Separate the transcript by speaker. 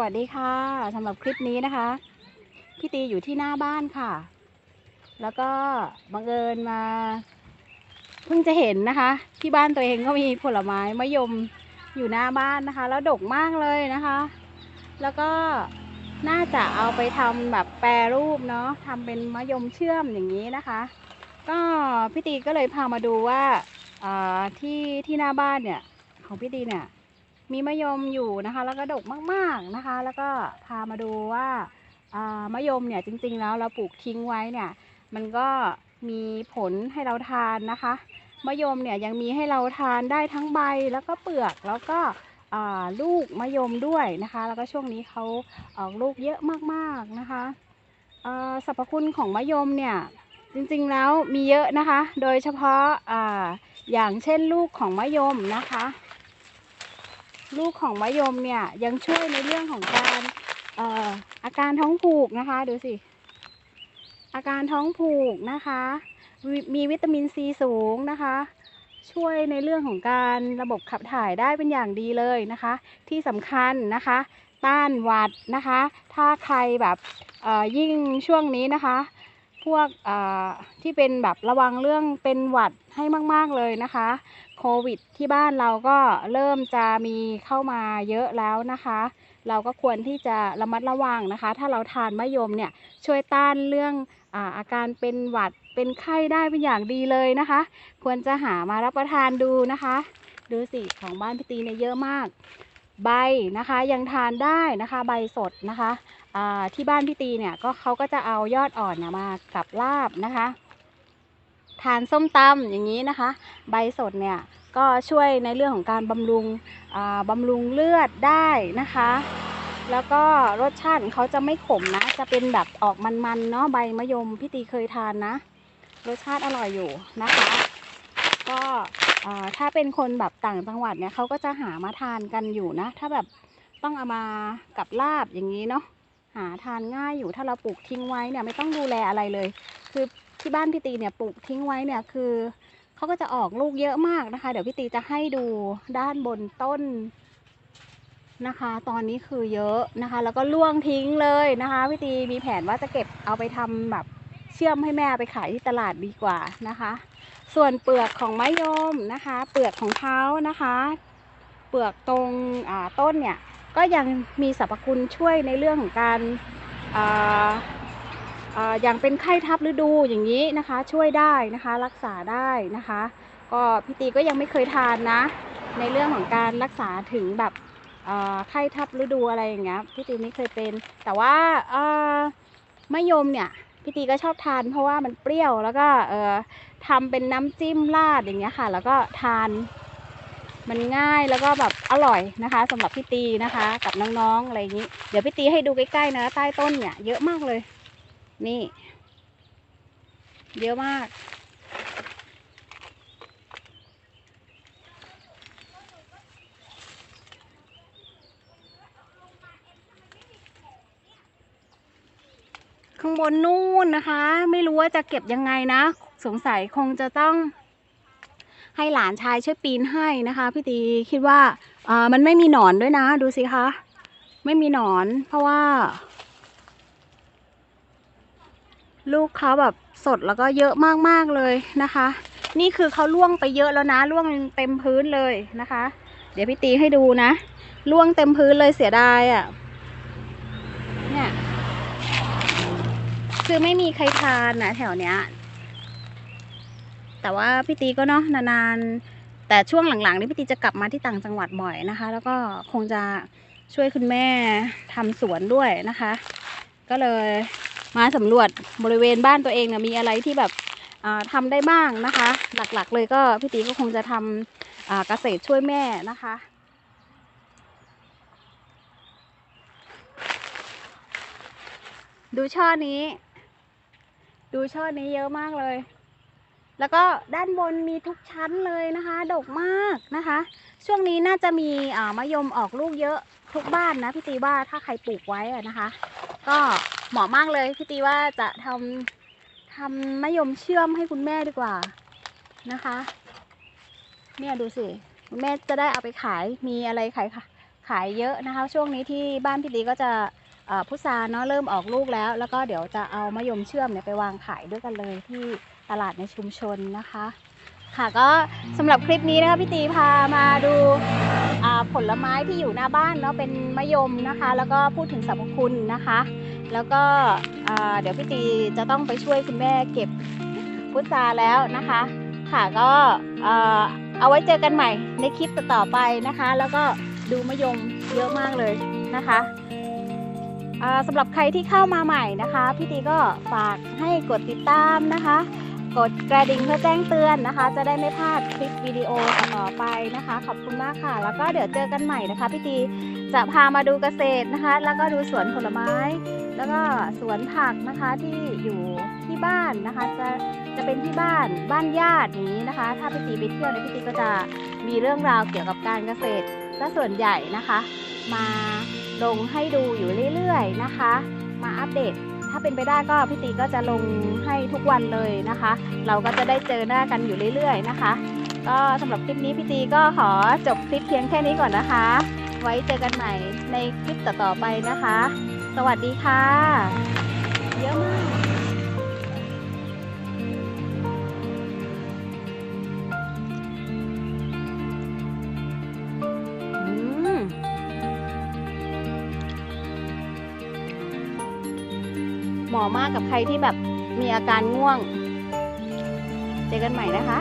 Speaker 1: วัสดีค่ะสำหรับคลิปนี้นะคะพี่ตีอยู่ที่หน้าบ้านค่ะ แล้วก็บังเอิญมาเพิ่งจะเห็นนะคะ ที่บ้านตัวเองก็มีผลไม้มะยมอยู่หน้าบ้านนะคะ แล้วดกมากเลยนะคะ แล้วก็น่าจะเอาไปทำแบบแปรรูปเนาะทำเป็นมะยมเชื่อมอย่างนี้นะคะ ก็พี่ตีก็เลยพามาดูว่าอ่าที่ที่หน้าบ้านเนี่ยของพี่ตีเนี่ย มีมะยมอยู่นะคะ แล้วก็ดกมากๆนะคะ แล้วก็พามาดูว่าามะยมเนี่ยจริงๆแล้วเราปลูกทิ้งไว้เนี่ย มันก็มีผลให้เราทานนะคะมะยมเนี่ยยังมีให้เราทานได้ทั้งใบแล้วก็เปลือกแล้วก็ลูกมะยมด้วยนะคะ แล้วก็ช่วงนี้เขาออกลูกเยอะมากๆนะคะอ่าสรรพคุณของมะยมเนี่ยจริงๆแล้วมีเยอะนะคะ โดยเฉพาะอาอย่างเช่นลูกของมะยมนะคะ ลูกของมะยมเนี่ยยังช่วยในเรื่องของการออาการท้องผูกนะคะดูสิ อาการท้องผูกนะคะ มีวิตามินซีสูงนะคะ ช่วยในเรื่องของการระบบขับถ่ายได้เป็นอย่างดีเลยนะคะ ที่สำคัญนะคะ ต้านหวัดนะคะ ถ้าใครแบบยิ่งช่วงนี้นะคะ พวกที่เป็นแบบระวังเรื่องเป็นหวัดให้มาก ๆ เลยนะคะโควิดที่บ้านเราก็เริ่มจะมีเข้ามาเยอะแล้วนะคะ เราก็ควรที่จะระมัดระวังนะคะ ถ้าเราทานมะยมเนี่ยช่วยต้านเรื่องอาอาการเป็นหวัดเป็นไข้ได้เป็นอย่างดีเลยนะคะ ควรจะหามารับประทานดูนะคะ ดูสิของบ้านพี่ตีเนี่ยเยอะมาก ใบนะคะยังทานได้นะคะ ใบสดนะคะที่บ้านพี่ตีเนี่ยก็เขาก็จะเอายอดอ่อนเนี่ยมากับลาบนะคะ ทานส้มตำอย่างนี้นะคะ ใบสดเนี่ยก็ช่วยในเรื่องของการบำรุงบำรุงเลือดได้นะคะ แล้วก็รสชาติของเขาจะไม่ขมนะ จะเป็นแบบออกมันๆเนาะใบมะยมพี่ตีเคยทานนะ รสชาติอร่อยอยู่นะคะ ก็ ถ้าเป็นคนแบบต่างจังหวัดเนี่ยเขาก็จะหามาทานกันอยู่นะ ถ้าแบบต้องเอามากับลาบอย่างนี้เนาะหาทานง่ายอยู่ถ้าเราปลูกทิ้งไว้เนี่ยไม่ต้องดูแลอะไรเลย คือที่บ้านพี่ตีเนี่ยปลูกทิ้งไว้เนี่ยคือเขาก็จะออกลูกเยอะมากนะคะ เดี๋ยวพี่ตีจะให้ดูด้านบนต้นนะคะ ตอนนี้คือเยอะนะคะ แล้วก็ล่วงทิ้งเลยนะคะพี่ตีมีแผนว่าจะเก็บเอาไปทำแบบ เชื่อมให้แม่ไปขายที่ตลาดดีกว่านะคะ ส่วนเปลือกของไมะยมนะคะ เปลือกของเขานะคะ เปลือกตรงต้นเนี่ยก็ยังมีสรรพคุณช่วยในเรื่องของการอย่างเป็นไข้ทับฤดูอย่างนี้นะคะ ช่วยได้นะคะรักษาได้นะคะ ก็พี่ตีก็ยังไม่เคยทานนะ ในเรื่องของการรักษาถึงแบบไข้ทับฤดูอะไรอย่างเงี้ยพี่ตีไม่เคยเป็น แต่ว่าอ่ามะยมเนี่ย พี่ตีก็ชอบทานเพราะว่ามันเปรี้ยวแล้วก็เออทำเป็นน้ำจิ้มราดอย่างเงี้ยค่ะ แล้วก็ทาน มันง่ายแล้วก็แบบอร่อยนะคะสำหรับพี่ตีนะคะ กับน้องๆอะไรอย่างนี้ เดี๋ยวพี่ตีให้ดูใกล้ๆนะใต้ต้นเนี่ย เยอะมากเลย นี่ เยอะมาก ข้างบนนู่นนะคะ ไม่รู้ว่าจะเก็บยังไงนะ สงสัยคงจะต้อง ให้หลานชายช่วยปีนให้นะคะ พี่ตีคิดว่าอ่ามันไม่มีหนอนด้วยนะ ดูสิคะ ไม่มีหนอน เพราะว่า ลูกเขาแบบสดแล้วก็เยอะมากๆเลยนะคะ นี่คือเขาล่วงไปเยอะแล้วนะล่วงเต็มพื้นเลยนะคะ เดี๋ยวพี่ตีให้ดูนะล่วงเต็มพื้นเลยเสียดายอะ่ะเนี่ย คือไม่มีใครทานนะแถวเนี้ย แต่ว่าพี่ตีก็เนาะนานๆ แต่ช่วงหลังๆนี่พี่ตีจะกลับมาที่ต่างจังหวัดบ่อยนะคะ แล้วก็คงจะช่วยคุณแม่ทำสวนด้วยนะคะ ก็เลยมาสำรวจบริเวณบ้านตัวเองเนี่ยมีอะไรที่แบบอ่าทำได้บ้างนะคะ หลักๆ เลยก็พี่ตีก็คงจะทำอ่าเกษตรช่วยแม่นะคะดูช่อนี้ ดูช่อนี้เยอะมากเลย แล้วก็ด้านบนมีทุกชั้นเลยนะคะ ดกมากนะคะ ช่วงนี้น่าจะมีมะยมออกลูกเยอะทุกบ้านนะพี่ตีว่าถ้าใครปลูกไว้นะคะ ก็เหมาะมากเลยพี่ตีว่าจะทำทำมะยมเชื่อมให้คุณแม่ดีกว่านะคะ เนี่ยดูสิคุณแม่จะได้เอาไปขายมีอะไรขายขขายเยอะนะคะ ช่วงนี้ที่บ้านพี่ตีก็จะ พุทราเนาะเริ่มออกลูกแล้ว แล้วก็เดี๋ยวจะเอามะยมเชื่อมเนี่ยไปวางขายด้วยกันเลยที่ตลาดในชุมชนนะคะ ค่ะก็สำหรับคลิปนี้นะคะพี่ตีพามาดูอ่าผลไม้ที่อยู่หน้าบ้านเนาะเป็นมะยมนะคะ แล้วก็พูดถึงสรรพคุณนะคะ แล้วก็อ่าเดี๋ยวพี่ตีจะต้องไปช่วยคุณแม่เก็บพุทราแล้วนะคะ ค่ะก็เอ่อเอาไว้เจอกันใหม่ในคลิปต่อๆไปนะคะ แล้วก็ดูมะยมเยอะมากเลยนะคะอ่า สำหรับใครที่เข้ามาใหม่นะคะ พี่ตีก็ฝากให้กดติดตามนะคะ กดกระดิ่งเพื่อแจ้งเตือนนะคะ จะได้ไม่พลาดคลิปวิดีโอต่อไปนะคะ ขอบคุณมากค่ะ แล้วก็เดี๋ยวเจอกันใหม่นะคะ พี่ตีจะพามาดูเกษตรนะคะ แล้วก็ดูสวนผลไม้ แล้วก็สวนผักนะคะที่อยู่ที่บ้านนะคะ จะจะเป็นที่บ้านบ้านญาติอย่างนี้นะคะ ถ้าพี่ตีไปเที่ยวเนี่ยพี่ตีก็จะมีเรื่องราวเกี่ยวกับการเกษตรและส่วนใหญ่นะคะ มาลงให้ดูอยู่เรื่อยๆนะคะ มาอัปเดต ถ้าเป็นไปได้ก็พี่ตีก็จะลงให้ทุกวันเลยนะคะ เราก็จะได้เจอหน้ากันอยู่เรื่อยๆนะคะ ก็สำหรับคลิปนี้พี่ตีก็ขอจบคลิปเพียงแค่นี้ก่อนนะคะ ไว้เจอกันใหม่ในคลิปต่อๆไปนะคะ สวัสดีค่ะ เยอะมาก เหมาะมากกับใครที่แบบมีอาการง่วง เจอกันใหม่นะคะ